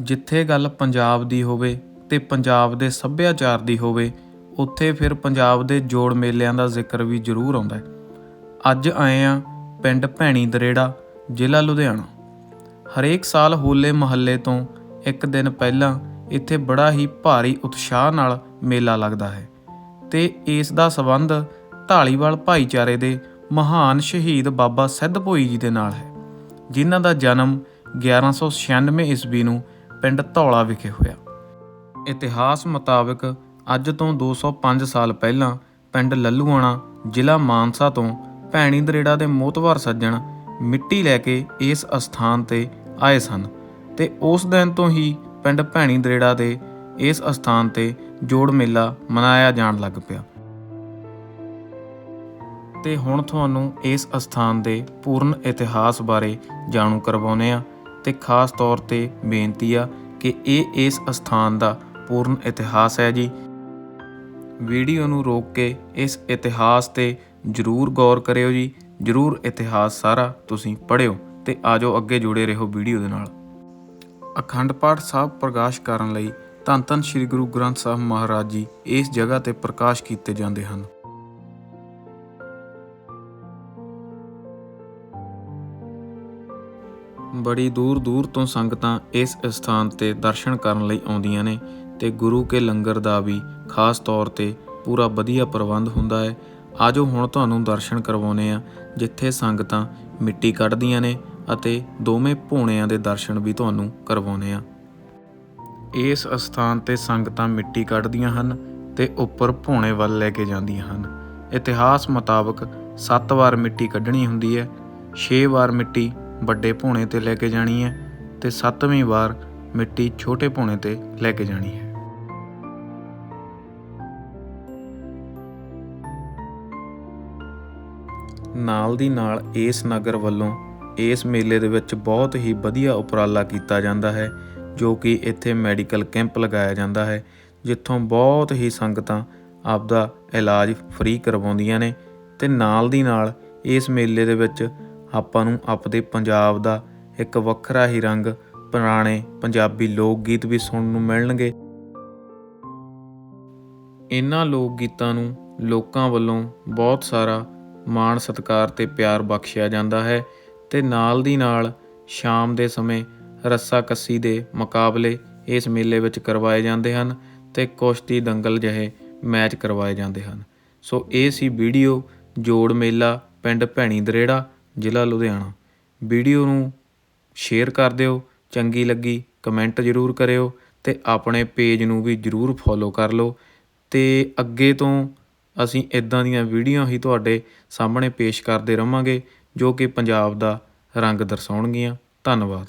ਜਿੱਥੇ ਗੱਲ ਪੰਜਾਬ ਦੀ ਹੋਵੇ ਤੇ ਪੰਜਾਬ ਦੇ ਸੱਭਿਆਚਾਰ ਦੀ ਹੋਵੇ, ਉੱਥੇ ਫਿਰ ਪੰਜਾਬ ਦੇ ਜੋੜ ਮੇਲਿਆਂ ਦਾ ਜ਼ਿਕਰ ਵੀ ਜ਼ਰੂਰ ਆਉਂਦਾ ਹੈ। ਅੱਜ ਆਏ ਆ ਪਿੰਡ ਭੈਣੀ ਦਰੇੜਾ, ਜ਼ਿਲ੍ਹਾ ਲੁਧਿਆਣਾ। ਹਰੇਕ ਸਾਲ ਹੋਲੇ ਮਹੱਲੇ ਤੋਂ ਇੱਕ ਦਿਨ ਪਹਿਲਾਂ ਇੱਥੇ ਬੜਾ ਹੀ ਭਾਰੀ ਉਤਸ਼ਾਹ ਨਾਲ ਮੇਲਾ ਲੱਗਦਾ ਹੈ ਤੇ ਇਸ ਦਾ ਸਬੰਧ ਢਾਲੀਵਾਲ ਭਾਈਚਾਰੇ ਦੇ ਮਹਾਨ ਸ਼ਹੀਦ ਬਾਬਾ ਸਿੱਧ ਭੋਈ ਜੀ ਦੇ ਨਾਲ ਹੈ, ਜਿਨ੍ਹਾਂ ਦਾ ਜਨਮ 1196 ਈਸਵੀ ਨੂੰ ਪਿੰਡ ਧੌਲਾ ਵਿਖੇ ਹੋਇਆ। ਇਤਿਹਾਸ ਮੁਤਾਬਕ ਅੱਜ ਤੋਂ 205 ਸਾਲ ਪਹਿਲਾਂ ਪਿੰਡ ਲੱਲੂਆਣਾ ਜ਼ਿਲ੍ਹਾ ਮਾਨਸਾ ਤੋਂ ਭੈਣੀ ਦਰੇੜਾ ਦੇ ਮੋਤਵਾਰ ਸੱਜਣ ਮਿੱਟੀ ਲੈ ਕੇ ਇਸ ਅਸਥਾਨ ਤੇ ਆਏ ਸਨ ਤੇ ਉਸ ਦਿਨ ਤੋਂ ਹੀ ਪਿੰਡ ਭੈਣੀ ਦਰੇੜਾ ਦੇ ਇਸ ਅਸਥਾਨ ਤੇ ਜੋੜ ਮੇਲਾ ਮਨਾਇਆ ਜਾਣ ਲੱਗ ਪਿਆ। ਤੇ ਹੁਣ ਤੁਹਾਨੂੰ ਇਸ ਅਸਥਾਨ ਦੇ ਪੂਰਨ ਇਤਿਹਾਸ ਬਾਰੇ ਜਾਣੂ ਕਰਵਾਉਨੇ ਆ ਤੇ ਖਾਸ ਤੌਰ ਤੇ ਬੇਨਤੀ ਆ ਕਿ ਇਹ ਇਸ ਅਸਥਾਨ ਦਾ ਪੂਰਨ ਇਤਿਹਾਸ ਹੈ ਜੀ। ਵੀਡੀਓ ਨੂੰ ਰੋਕ ਕੇ ਇਸ ਇਤਿਹਾਸ ਤੇ ਜਰੂਰ ਗੌਰ ਕਰਿਓ ਜੀ। ਜਰੂਰ ਇਤਿਹਾਸ ਸਾਰਾ ਤੁਸੀਂ ਪੜ੍ਹਿਓ ਤੇ ਆਜੋ ਅੱਗੇ ਜੁੜੇ ਰਹੋ ਵੀਡੀਓ ਦੇ ਨਾਲ। ਅਖੰਡ ਪਾਠ ਸਾਹਿਬ ਪ੍ਰਕਾਸ਼ ਕਰਨ ਲਈ ਧੰਨ ਧੰਨ ਸ੍ਰੀ ਗੁਰੂ ਗ੍ਰੰਥ ਸਾਹਿਬ ਮਹਾਰਾਜ ਜੀ ਇਸ ਜਗ੍ਹਾ ਤੇ ਪ੍ਰਕਾਸ਼ ਕੀਤੇ ਜਾਂਦੇ ਹਨ। ਬੜੀ ਦੂਰ ਦੂਰ ਤੋਂ ਸੰਗਤਾਂ ਇਸ ਸਥਾਨ ਤੇ ਦਰਸ਼ਨ ਕਰਨ ਲਈ ਆਉਂਦੀਆਂ ਨੇ ਤੇ ਗੁਰੂ ਕੇ ਲੰਗਰ ਦਾ ਵੀ ਖਾਸ ਤੌਰ ਤੇ ਪੂਰਾ ਵਧੀਆ ਪ੍ਰਬੰਧ ਹੁੰਦਾ ਹੈ। ਆਜੋ ਹੁਣ ਤੁਹਾਨੂੰ ਦਰਸ਼ਨ ਕਰਵਾਉਨੇ ਆ ਜਿੱਥੇ ਸੰਗਤਾਂ ਮਿੱਟੀ ਕੱਢਦੀਆਂ ਨੇ ਅਤੇ ਦੋਵੇਂ ਭੋਣਿਆਂ ਦੇ ਦਰਸ਼ਨ ਵੀ ਤੁਹਾਨੂੰ ਕਰਵਾਉਨੇ ਆ ਇਸ ਅਸਥਾਨ ਤੇ ਸੰਗਤਾਂ ਮਿੱਟੀ ਕੱਢਦੀਆਂ ਹਨ ਤੇ ਉੱਪਰ ਭੋਣੇ ਵੱਲ ਲੈ ਕੇ ਜਾਂਦੀਆਂ ਹਨ। ਇਤਿਹਾਸ ਮੁਤਾਬਕ 7 ਵਾਰ ਮਿੱਟੀ ਕੱਢਣੀ ਹੁੰਦੀ ਹੈ 6 ਵਾਰ ਮਿੱਟੀ ਵੱਡੇ ਭੋਣੇ ਤੇ ਲੈ ਕੇ ਜਾਣੀ ਹੈ ਤੇ ਸੱਤਵੀਂ ਵਾਰ ਮਿੱਟੀ ਛੋਟੇ ਭੋਣੇ ਤੇ ਲੈ ਕੇ ਜਾਣੀ ਹੈ। ਨਾਲ ਦੀ ਨਾਲ ਇਸ ਨਗਰ ਵੱਲੋਂ ਇਸ ਮੇਲੇ ਦੇ ਵਿੱਚ ਬਹੁਤ ਹੀ ਵਧੀਆ ਉਪਰਾਲਾ ਕੀਤਾ ਜਾਂਦਾ ਹੈ, ਜੋ ਕਿ ਇੱਥੇ ਮੈਡੀਕਲ ਕੈਂਪ ਲਗਾਇਆ ਜਾਂਦਾ ਹੈ, ਜਿੱਥੋਂ ਬਹੁਤ ਹੀ ਸੰਗਤਾਂ ਆਪਦਾ ਇਲਾਜ ਫ੍ਰੀ ਕਰਵਾਉਂਦੀਆਂ ਨੇ ਤੇ ਨਾਲ ਦੀ ਨਾਲ ਇਸ ਮੇਲੇ ਦੇ ਵਿੱਚ ਆਪਾਂ ਨੂੰ ਆਪਦੇ ਪੰਜਾਬ ਦਾ ਇੱਕ ਵੱਖਰਾ ਹੀ ਰੰਗ, ਪੁਰਾਣੇ ਪੰਜਾਬੀ ਲੋਕ ਗੀਤ ਵੀ ਸੁਣਨ ਨੂੰ ਮਿਲਣਗੇ। ਇਹਨਾਂ ਲੋਕ ਗੀਤਾਂ ਨੂੰ ਲੋਕਾਂ ਵੱਲੋਂ ਬਹੁਤ ਸਾਰਾ ਮਾਣ ਸਤਿਕਾਰ ਤੇ ਪਿਆਰ ਬਖਸ਼ਿਆ ਜਾਂਦਾ ਹੈ ਤੇ ਨਾਲ ਦੀ ਨਾਲ ਸ਼ਾਮ ਦੇ ਸਮੇਂ ਰੱਸਾ ਕੱਸੀ ਦੇ ਮੁਕਾਬਲੇ ਇਸ ਮੇਲੇ ਵਿੱਚ ਕਰਵਾਏ ਜਾਂਦੇ ਹਨ ਤੇ ਕੁਸ਼ਤੀ ਦੰਗਲ ਜਿਹੇ ਮੈਚ ਕਰਵਾਏ ਜਾਂਦੇ ਹਨ। ਸੋ ਇਹ ਸੀ ਵੀਡੀਓ ਜੋੜ ਮੇਲਾ, ਪਿੰਡ ਭੈਣੀ ਦਰੇੜਾ। ਜ਼ਿਲ੍ਹਾ ਲੁਧਿਆਣਾ। ਵੀਡੀਓ ਨੂੰ ਸ਼ੇਅਰ ਕਰ ਦਿਓ, ਚੰਗੀ ਲੱਗੀ ਕਮੈਂਟ ਜ਼ਰੂਰ ਕਰਿਓ ਅਤੇ ਆਪਣੇ ਪੇਜ ਨੂੰ ਵੀ ਜ਼ਰੂਰ ਫੋਲੋ ਕਰ ਲਓ। ਅਤੇ ਅੱਗੇ ਤੋਂ ਅਸੀਂ ਇੱਦਾਂ ਦੀਆਂ ਵੀਡੀਓ ਹੀ ਤੁਹਾਡੇ ਸਾਹਮਣੇ ਪੇਸ਼ ਕਰਦੇ ਰਹਾਂਗੇ ਜੋ ਕਿ ਪੰਜਾਬ ਦਾ ਰੰਗ ਦਰਸਾਉਣਗੀਆਂ। ਧੰਨਵਾਦ।